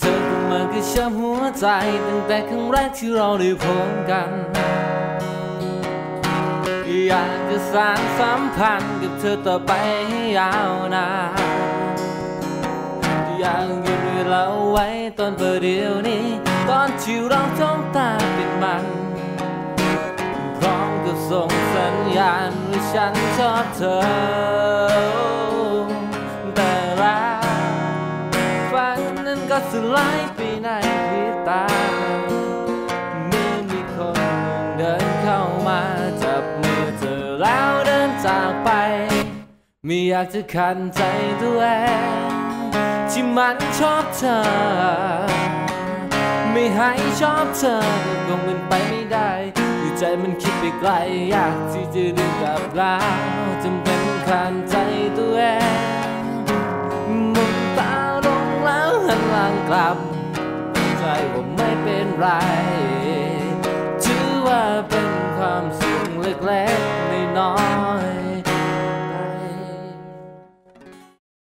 เธอก็มาก็ช้ำหัวใจตั้งแต่ครั้งแรกที่เราได้พบกัน อยากจะสานสัมพันธ์กับเธอต่อไปให้ยาวนานอยากหยุดเวลาไว้ตอนเประเดียวนี้ ตอนที่เราจ้องตาเป็นมัน พร้อมกับส่งสัญญาณว่าฉันชอบเธอ ก็สลายไปในพริบตา เมื่อมีคนเดินเข้ามาจับมือเธอแล้วเดินจากไป ไม่อยากจะขันใจตัวเองที่มันชอบเธอ ไม่ให้ชอบเธอก็คงเป็นไปไม่ได้อยู่ใจมันคิดไปไกลอยากที่จะดึงกลับแล้วจำเป็น นหลังกลับใจว่าไม่เป็นไร ถือว่าเป็นความสุขเล็กๆ